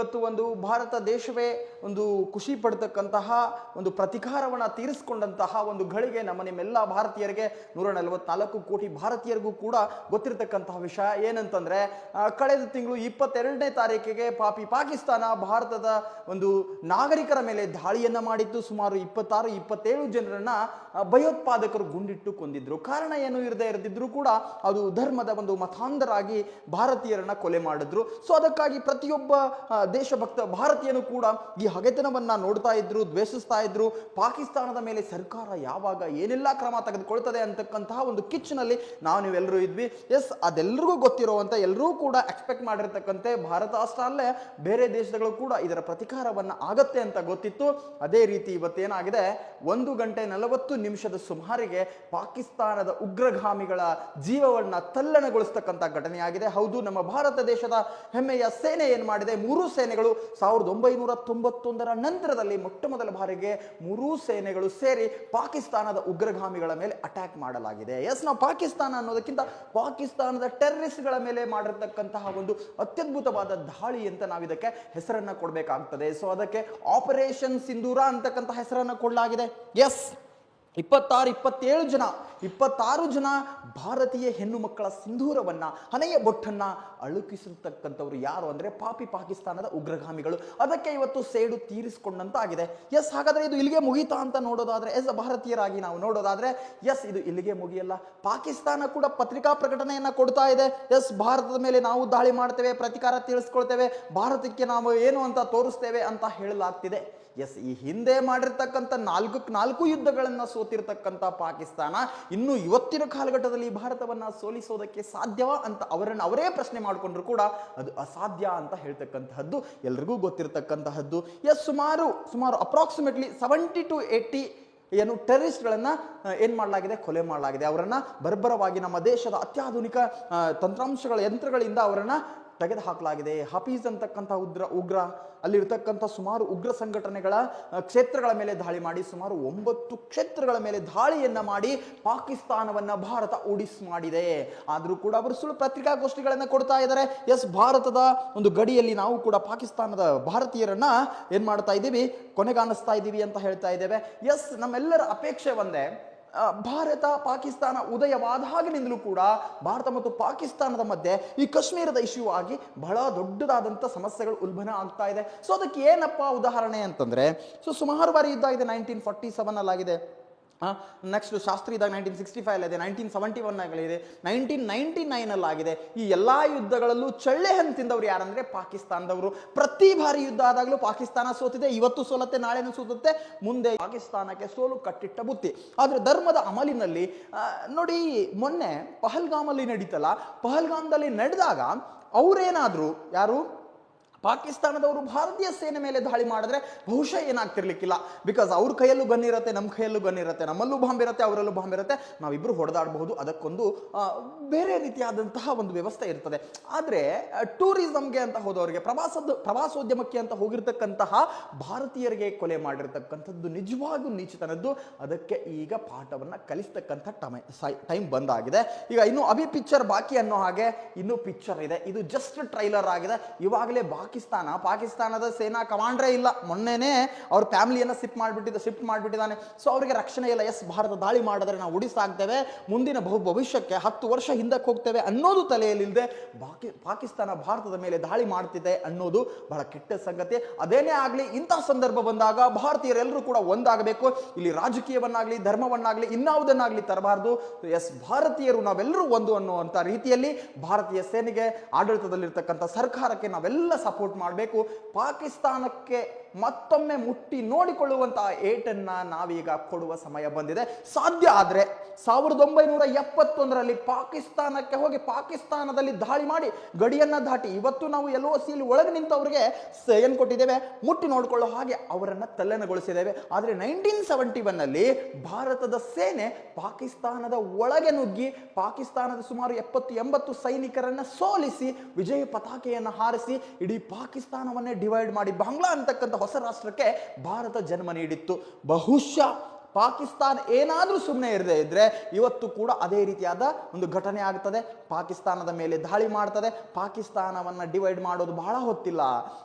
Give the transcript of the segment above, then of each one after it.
ಇವತ್ತು ಒಂದು ಭಾರತ ದೇಶವೇ ಒಂದು ಖುಷಿ ಪಡ್ತಕ್ಕಂತಹ, ಒಂದು ಪ್ರತಿಕಾರವನ್ನು ತೀರಿಸ್ಕೊಂಡಂತಹ ಒಂದು ಗಳಿಗೆ ನಮ್ಮ ನಿಮ್ಮೆಲ್ಲ ಭಾರತೀಯರಿಗೆ ನೂರ ನಲವತ್ನಾಲ್ಕು ಕೋಟಿ ಭಾರತೀಯರಿಗೂ ಕೂಡ ಗೊತ್ತಿರತಕ್ಕಂತಹ ವಿಷಯ ಏನಂತಂದ್ರೆ ಕಳೆದ ತಿಂಗಳು ಇಪ್ಪತ್ತೆರಡನೇ ತಾರೀಕಿಗೆ ಪಾಪಿ ಪಾಕಿಸ್ತಾನ ಭಾರತದ ಒಂದು ನಾಗರಿಕರ ಮೇಲೆ ದಾಳಿಯನ್ನ ಮಾಡಿತ್ತು. ಸುಮಾರು ಇಪ್ಪತ್ತಾರು, ಇಪ್ಪತ್ತೇಳು ಜನರನ್ನ ಭಯೋತ್ಪಾದಕರು ಗುಂಡಿಟ್ಟು ಕೊಂದಿದ್ರು. ಕಾರಣ ಏನು ಇರದೇ ಇರದಿದ್ರು ಕೂಡ ಅದು ಧರ್ಮದ ಒಂದು ಮತಾಂಧರಾಗಿ ಭಾರತೀಯರನ್ನ ಕೊಲೆ ಮಾಡಿದ್ರು. ಸೊ ಅದಕ್ಕಾಗಿ ಪ್ರತಿಯೊಬ್ಬ ದೇಶಭಕ್ತ ಭಾರತೀಯನು ಕೂಡ ಈ ಹಗೆತನವನ್ನ ನೋಡ್ತಾ ಇದ್ರು, ದ್ವೇಷಿಸ್ತಾ ಇದ್ರು. ಪಾಕಿಸ್ತಾನದ ಮೇಲೆ ಸರ್ಕಾರ ಯಾವಾಗ ಏನೆಲ್ಲ ಕ್ರಮ ತೆಗೆದುಕೊಳ್ತದೆ ಅಂತಕ್ಕಂತಹ ಒಂದು ಕಿಚ್ಚಿನಲ್ಲಿ ನಾವು ನೀವೆಲ್ಲರೂ ಇದ್ವಿ. ಎಸ್ ಅದೆಲ್ಲರಿಗೂ ಗೊತ್ತಿರುವಂತ ಎಲ್ಲರೂ ಕೂಡ ಎಕ್ಸ್ಪೆಕ್ಟ್ ಮಾಡಿರ್ತಕ್ಕಂತೆ ಭಾರತ. ಅಷ್ಟ ಅಲ್ಲೇ ಬೇರೆ ದೇಶಗಳು ಕೂಡ ಇದರ ಪ್ರತಿಕಾರವನ್ನ ಆಗತ್ತೆ ಅಂತ ಗೊತ್ತಿತ್ತು. ಅದೇ ರೀತಿ ಇವತ್ತೇನಾಗಿದೆ? ಒಂದು ಗಂಟೆ ನಲವತ್ತು ನಿಮಿಷದ ಸುಮಾರಿಗೆ ಪಾಕಿಸ್ತಾನದ ಉಗ್ರಗಾಮಿಗಳ ಜೀವವನ್ನ ತಲ್ಲಣಗೊಳಿಸ್ತಕ್ಕಂಥ ಘಟನೆಯಾಗಿದೆ. ಹೌದು, ನಮ್ಮ ಭಾರತ ದೇಶದ ಹೆಮ್ಮೆಯ ಸೇನೆ ಏನ್ ಮಾಡಿದೆ? ಮೂರೂ ಸೇನೆಗಳು ಸಾವಿರದ ಒಂಬೈನೂರ ತೊಂಬತ್ತೊಂದರ ನಂತರದಲ್ಲಿ ಮೊಟ್ಟ ಮೊದಲ ಬಾರಿಗೆ ಮೂರೂ ಸೇನೆಗಳು ಸೇರಿ ಪಾಕಿಸ್ತಾನದ ಉಗ್ರಗಾಮಿಗಳ ಮೇಲೆ ಅಟ್ಯಾಕ್ ಮಾಡಲಾಗಿದೆ. ಎಸ್ ನಾವು ಪಾಕಿಸ್ತಾನ ಅನ್ನೋದಕ್ಕಿಂತ ಪಾಕಿಸ್ತಾನದ ಟೆರರಿಸ್ಟ್ಗಳ ಮೇಲೆ ಮಾಡಿರ್ತಕ್ಕಂತಹ ಒಂದು ಅತ್ಯದ್ಭುತವಾದ ದಾಳಿ ಅಂತ ನಾವು ಇದಕ್ಕೆ ಹೆಸರನ್ನ ಕೊಡಬೇಕಾಗ್ತದೆ. ಸೊ ಅದಕ್ಕೆ ಆಪರೇಷನ್ ಸಿಂಧೂರ ಅಂತಕ್ಕಂಥ ಹೆಸರನ್ನ ಕೊಡಲಾಗಿದೆ. ಎಸ್ ಇಪ್ಪತ್ತಾರು, ಇಪ್ಪತ್ತೇಳು ಜನ, ಇಪ್ಪತ್ತಾರು ಜನ ಭಾರತೀಯ ಹೆಣ್ಣು ಮಕ್ಕಳ ಸಿಂಧೂರವನ್ನ, ಹನೆಯ ಬೊಟ್ಟನ್ನ ಅಳುಕಿಸಿರ್ತಕ್ಕಂಥವ್ರು ಯಾರು ಅಂದ್ರೆ ಪಾಪಿ ಪಾಕಿಸ್ತಾನದ ಉಗ್ರಗಾಮಿಗಳು. ಅದಕ್ಕೆ ಇವತ್ತು ಸೇಡು ತೀರಿಸಿಕೊಂಡಂತ ಆಗಿದೆ ಎಸ್, ಹಾಗಾದ್ರೆ ಇದು ಇಲ್ಲಿಗೆ ಮುಗೀತಾ ಅಂತ ನೋಡೋದಾದ್ರೆ, ಎಸ್, ಭಾರತೀಯರಾಗಿ ನಾವು ನೋಡೋದಾದ್ರೆ, ಎಸ್, ಇದು ಇಲ್ಲಿಗೆ ಮುಗಿಯಲ್ಲ. ಪಾಕಿಸ್ತಾನ ಕೂಡ ಪತ್ರಿಕಾ ಪ್ರಕಟಣೆಯನ್ನ ಕೊಡ್ತಾ ಇದೆ. ಎಸ್, ಭಾರತದ ಮೇಲೆ ನಾವು ದಾಳಿ ಮಾಡ್ತೇವೆ, ಪ್ರತಿಕಾರ ತಿಳಿಸ್ಕೊಳ್ತೇವೆ ಭಾರತಕ್ಕೆ ನಾವು ಏನು ಅಂತ ತೋರಿಸ್ತೇವೆ ಅಂತ ಹೇಳಲಾಗ್ತಿದೆ. ಎಸ್, ಈ ಹಿಂದೆ ಮಾಡಿರ್ತಕ್ಕಂಥ ನಾಲ್ಕು ನಾಲ್ಕು ಯುದ್ಧಗಳನ್ನು ಸೋತಿರ್ತಕ್ಕಂಥ ಪಾಕಿಸ್ತಾನ ಇನ್ನು ಇವತ್ತಿನ ಕಾಲಘಟ್ಟದಲ್ಲಿ ಭಾರತವನ್ನು ಸೋಲಿಸೋದಕ್ಕೆ ಸಾಧ್ಯವಾ ಅಂತ ಅವರನ್ನು ಅವರೇ ಪ್ರಶ್ನೆ ಮಾಡಿಕೊಂಡ್ರು ಕೂಡ ಅದು ಅಸಾಧ್ಯ ಅಂತ ಹೇಳ್ತಕ್ಕಂತಹದ್ದು ಎಲ್ರಿಗೂ ಗೊತ್ತಿರತಕ್ಕಂತಹದ್ದು. ಎಸ್, ಸುಮಾರು ಸುಮಾರು ಅಪ್ರಾಕ್ಸಿಮೇಟ್ಲಿ ಸೆವೆಂಟಿ ಟು ಏಯ್ಟಿ ಏನು ಟೆರರಿಸ್ಟ್ಗಳನ್ನ ಏನು ಮಾಡಲಾಗಿದೆ? ಕೊಲೆ ಮಾಡಲಾಗಿದೆ. ಅವರನ್ನು ಬರ್ಬರವಾಗಿ ನಮ್ಮ ದೇಶದ ಅತ್ಯಾಧುನಿಕ ತಂತ್ರಾಂಶಗಳ ಯಂತ್ರಗಳಿಂದ ಅವರನ್ನ ತೆಗೆದು ಹಾಕಲಾಗಿದೆ ಹಫೀಸ್ ಅಂತಕ್ಕಂಥ ಉಗ್ರ ಉಗ್ರ, ಅಲ್ಲಿರ್ತಕ್ಕಂಥ ಸುಮಾರು ಉಗ್ರ ಸಂಘಟನೆಗಳ ಕ್ಷೇತ್ರಗಳ ಮೇಲೆ ದಾಳಿ ಮಾಡಿ, ಸುಮಾರು ಒಂಬತ್ತು ಕ್ಷೇತ್ರಗಳ ಮೇಲೆ ದಾಳಿಯನ್ನು ಮಾಡಿ ಪಾಕಿಸ್ತಾನವನ್ನು ಭಾರತ ಉಡಿಸ್ ಮಾಡಿದೆ. ಆದರೂ ಕೂಡ ಅವರು ಸುಳ್ಳು ಪತ್ರಿಕಾಗೋಷ್ಠಿಗಳನ್ನ ಕೊಡ್ತಾ ಇದ್ದಾರೆ. ಎಸ್, ಭಾರತದ ಒಂದು ಗಡಿಯಲ್ಲಿ ನಾವು ಕೂಡ ಪಾಕಿಸ್ತಾನದ ಭಾರತೀಯರನ್ನ ಏನು ಮಾಡ್ತಾ ಇದ್ದೀವಿ? ಕೊನೆಗಾಣಿಸ್ತಾ ಇದ್ದೀವಿ ಅಂತ ಹೇಳ್ತಾ ಇದ್ದೇವೆ. ಎಸ್, ನಮ್ಮೆಲ್ಲರ ಅಪೇಕ್ಷೆ ಒಂದೇ ಭಾರತ, ಪಾಕಿಸ್ತಾನ ಉದಯವಾದಾಗಿನಿಂದಲೂ ಕೂಡ ಭಾರತ ಮತ್ತು ಪಾಕಿಸ್ತಾನದ ಮಧ್ಯೆ ಈ ಕಾಶ್ಮೀರದ ಇಶ್ಯೂ ಆಗಿ ಬಹಳ ದೊಡ್ಡದಾದಂಥ ಸಮಸ್ಯೆಗಳು ಉಲ್ಬಣ ಆಗ್ತಾ ಇದೆ. ಸೊ ಅದಕ್ಕೆ ಏನಪ್ಪ ಉದಾಹರಣೆ ಅಂತಂದ್ರೆ ಸೊ ಸುಮಾರು ಬಾರಿ ಯುದ್ಧ ಇದೆ ನೈನ್ಟೀನ್ ಫಾರ್ಟಿ ಸೆವೆನ್ ಅಲ್ಲಾಗಿದೆ ನೆಕ್ಸ್ಟ್ ಶಾಸ್ತ್ರಿ ಇದಾಗ ನೈನ್ಟೀನ್ ಸಿಕ್ಸ್ಟಿ ಫೈವ್ ಇದೆ ನೈನ್ಟೀನ್ ಸೆವೆಂಟಿ ಒನ್ ಆಗಲಿದೆ ನೈನ್ಟೀನ್ ನೈನ್ಟಿ ನೈನ್ ಆಗಿದೆ ಈ ಎಲ್ಲ ಯುದ್ಧಗಳಲ್ಲೂ ಚಳ್ಳೆ ಹಂತಿಂದವ್ರು ಯಾರಂದ್ರೆ ಪಾಕಿಸ್ತಾನದವರು. ಪ್ರತಿ ಬಾರಿ ಯುದ್ಧ ಆದಾಗಲೂ ಪಾಕಿಸ್ತಾನ ಸೋತಿದೆ, ಇವತ್ತು ಸೋಲತ್ತೆ, ನಾಳೆನೂ ಸೋತುತ್ತೆ, ಮುಂದೆ ಪಾಕಿಸ್ತಾನಕ್ಕೆ ಸೋಲು ಕಟ್ಟಿಟ್ಟ ಬುತ್ತಿ. ಆದ್ರೆ ಧರ್ಮದ ಅಮಲಿನಲ್ಲಿ ನೋಡಿ, ಮೊನ್ನೆ ಪಹಲ್ಗಾಮಲ್ಲಿ ನಡೀತಲ್ಲ, ಪಹಲ್ಗಾಮ್ದಲ್ಲಿ ನಡೆದಾಗ ಅವರೇನಾದ್ರು, ಯಾರು? ಪಾಕಿಸ್ತಾನದವರು ಭಾರತೀಯ ಸೇನೆ ಮೇಲೆ ದಾಳಿ ಮಾಡಿದ್ರೆ ಬಹುಶಃ ಏನಾಗ್ತಿರ್ಲಿಕ್ಕಿಲ್ಲ. ಬಿಕಾಸ್ ಅವ್ರ ಕೈಯಲ್ಲೂ ಗನ್ ಇರುತ್ತೆ ನಮ್ಮ ಕೈಯಲ್ಲೂ ಗನ್ ಇರುತ್ತೆ, ನಮ್ಮಲ್ಲೂ ಬಾಂಬ್ ಇರುತ್ತೆ, ಅವರಲ್ಲೂ ಬಾಂಬ್ ಇರುತ್ತೆ. ನಾವಿಬ್ರು ಹೊಡೆದಾಡಬಹುದು, ಅದಕ್ಕೊಂದು ಬೇರೆ ರೀತಿಯಾದಂತಹ ಒಂದು ವ್ಯವಸ್ಥೆ ಇರ್ತದೆ. ಆದರೆ ಟೂರಿಸಮ್ಗೆ ಅಂತ ಹೋದವರಿಗೆ, ಪ್ರವಾಸದ, ಪ್ರವಾಸೋದ್ಯಮಕ್ಕೆ ಅಂತ ಹೋಗಿರ್ತಕ್ಕಂತಹ ಭಾರತೀಯರಿಗೆ ಕೊಲೆ ಮಾಡಿರ್ತಕ್ಕಂಥದ್ದು ನಿಜವಾಗೂ ನೀಚಿತನದ್ದು. ಅದಕ್ಕೆ ಈಗ ಪಾಠವನ್ನು ಕಲಿಸ್ತಕ್ಕಂಥ ಟಮೈ ಬಂದಾಗಿದೆ. ಈಗ ಇನ್ನು ಅಭಿ ಪಿಕ್ಚರ್ ಬಾಕಿ ಅನ್ನೋ ಹಾಗೆ ಇನ್ನೂ ಪಿಕ್ಚರ್ ಇದೆ. ಇದು ಜಸ್ಟ್ ಟ್ರೈಲರ್ ಆಗಿದೆ. ಇವಾಗಲೇ ಪಾಕಿಸ್ತಾನ, ಪಾಕಿಸ್ತಾನದ ಸೇನಾ ಕಮಾಂಡ್ರೇ ಇಲ್ಲ. ಮೊನ್ನೆನೇ ಅವ್ರ ಫ್ಯಾಮಿಲಿಯನ್ನು ಶಿಫ್ಟ್ ಮಾಡಿಬಿಟ್ಟಿದ್ದ ಶಿಫ್ಟ್ ಮಾಡಿಬಿಟ್ಟಿದ್ದಾನೆ. ಸೊ ಅವರಿಗೆ ರಕ್ಷಣೆ ಇಲ್ಲ. ಎಸ್ ಭಾರತ ದಾಳಿ ಮಾಡಿದ್ರೆ ನಾವು ಉಡಿಸಾಗ್ತೇವೆ ಮುಂದಿನ ಬಹು ಭವಿಷ್ಯಕ್ಕೆ ಹತ್ತು ವರ್ಷ ಹಿಂದಕ್ಕೆ ಹೋಗ್ತೇವೆ ಅನ್ನೋದು ತಲೆಯಲ್ಲಿಲ್ಲದೆ ಪಾಕಿಸ್ತಾನ ಭಾರತದ ಮೇಲೆ ದಾಳಿ ಮಾಡ್ತಿದೆ ಅನ್ನೋದು ಬಹಳ ಕೆಟ್ಟ ಸಂಗತಿ. ಅದೇನೇ ಆಗಲಿ, ಇಂಥ ಸಂದರ್ಭ ಬಂದಾಗ ಭಾರತೀಯರೆಲ್ಲರೂ ಕೂಡ ಒಂದಾಗಬೇಕು. ಇಲ್ಲಿ ರಾಜಕೀಯವನ್ನಾಗಲಿ, ಧರ್ಮವನ್ನಾಗಲಿ, ಇನ್ನಾವುದನ್ನಾಗಲಿ ತರಬಾರ್ದು. ಎಸ್ ಭಾರತೀಯರು ನಾವೆಲ್ಲರೂ ಒಂದು ಅನ್ನುವಂಥ ರೀತಿಯಲ್ಲಿ ಭಾರತೀಯ ಸೇನೆಗೆ ಆಡಳಿತದಲ್ಲಿರ್ತಕ್ಕಂಥ ಸರ್ಕಾರಕ್ಕೆ ನಾವೆಲ್ಲ ಸಪೋರ್ಟ್ ಮಾಡಬೇಕು. ಪಾಕಿಸ್ತಾನಕ್ಕೆ ಮತ್ತೊಮ್ಮೆ ಮುಟ್ಟಿ ನೋಡಿಕೊಳ್ಳುವಂತಹ ಏಟನ್ನ ನಾವೀಗ ಕೊಡುವ ಸಮಯ ಬಂದಿದೆ. ಸಾಧ್ಯ ಆದ್ರೆ ಸಾವಿರದ ಒಂಬೈನೂರ ಎಪ್ಪತ್ತೊಂದರಲ್ಲಿ ಪಾಕಿಸ್ತಾನಕ್ಕೆ ಹೋಗಿ ಪಾಕಿಸ್ತಾನದಲ್ಲಿ ದಾಳಿ ಮಾಡಿ ಗಡಿಯನ್ನ ದಾಟಿ ಇವತ್ತು ನಾವು ಎಲ್ ಒ ಸಿಲಿ ಒಳಗೆ ನಿಂತವರಿಗೆ ಏನ್ ಕೊಟ್ಟಿದ್ದೇವೆ. ಮುಟ್ಟಿ ನೋಡಿಕೊಳ್ಳೋ ಹಾಗೆ ಅವರನ್ನ ತಲ್ಲಣಗೊಳಿಸಿದ್ದೇವೆ ಆದರೆ ನೈನ್ಟೀನ್ ಸೆವೆಂಟಿ ಒನ್ ಅಲ್ಲಿ ಭಾರತದ ಸೇನೆ ಪಾಕಿಸ್ತಾನದ ಒಳಗೆ ನುಗ್ಗಿ ಪಾಕಿಸ್ತಾನದ ಸುಮಾರು ಎಪ್ಪತ್ತು ಎಂಬತ್ತು ಸೈನಿಕರನ್ನ ಸೋಲಿಸಿ ವಿಜಯ ಪತಾಕೆಯನ್ನು ಹಾರಿಸಿ ಇಡೀ ಪಾಕಿಸ್ತಾನವನ್ನೇ ಡಿವೈಡ್ ಮಾಡಿ ಬಾಂಗ್ಲಾ ಅಂತಕ್ಕಂಥ ಹೊಸ ರಾಷ್ಟ್ರಕ್ಕೆ ಭಾರತ ಜನ್ಮ ನೀಡಿತ್ತು. ಬಹುಶಃ ಪಾಕಿಸ್ತಾನ ಏನಾದರೂ ಸುಮ್ಮನೆ ಇರದೇ ಇದ್ರೆ ಇವತ್ತು ಕೂಡ ಅದೇ ರೀತಿಯಾದ ಒಂದು ಘಟನೆ ಆಗ್ತದೆ. ಪಾಕಿಸ್ತಾನದ ಮೇಲೆ ದಾಳಿ ಮಾಡ್ತದೆ. ಪಾಕಿಸ್ತಾನವನ್ನ ಡಿವೈಡ್ ಮಾಡೋದು ಬಹಳ ಹೊತ್ತಿಲ್ಲ.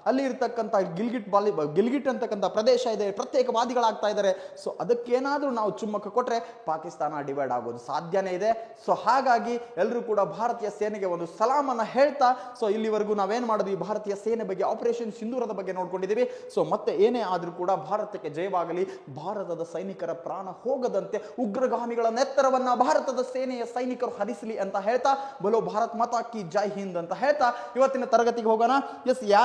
ಅಲ್ಲಿ ಇರ್ತಕ್ಕಂಥ ಗಿಲ್ಗಿಟ್ ಬಾಲಿ ಗಿಲ್ಗಿಟ್ ಅಂತಕ್ಕಂಥ ಪ್ರದೇಶ ಇದೆ. ಪ್ರತ್ಯೇಕವಾದಿಗಳಾಗ್ತಾ ಇದ್ದಾರೆ ಸೊ ಅದಕ್ಕೇನಾದರೂ ನಾವು ಚುಮ್ಮಕ ಕೊಟ್ಟರೆ ಪಾಕಿಸ್ತಾನ ಡಿವೈಡ್ ಆಗೋದು ಸಾಧ್ಯನೇ ಇದೆ. ಸೊ ಹಾಗಾಗಿ ಎಲ್ಲರೂ ಕೂಡ ಭಾರತೀಯ ಸೇನೆಗೆ ಒಂದು ಸಲಾಮನ್ನು ಹೇಳ್ತಾ ಸೊ ಇಲ್ಲಿವರೆಗೂ ನಾವೇನು ಮಾಡೋದು? ಈ ಭಾರತೀಯ ಸೇನೆ ಬಗ್ಗೆ ಆಪರೇಷನ್ ಸಿಂಧೂರದ ಬಗ್ಗೆ ನೋಡ್ಕೊಂಡಿದ್ದೀವಿ. ಸೊ ಮತ್ತೆ ಏನೇ ಆದರೂ ಕೂಡ ಭಾರತಕ್ಕೆ ಜಯವಾಗಲಿ. ಭಾರತದ ಸೈನಿಕರ ಪ್ರಾಣ ಹೋಗದಂತೆ ಉಗ್ರಗಾಮಿಗಳ ನೆತ್ತರವನ್ನ ಭಾರತದ ಸೇನೆಯ ಸೈನಿಕರು ಹರಿಸಲಿ ಅಂತ ಹೇಳ್ತಾ, ಬಲೋ ಭಾರತ್ ಮಾತಾ ಕಿ ಜೈ ಹಿಂದ್ ಅಂತ ಹೇಳ್ತಾ, ಇವತ್ತಿನ ತರಗತಿಗೆ ಹೋಗೋಣ. ಎಸ್ ಯಾರು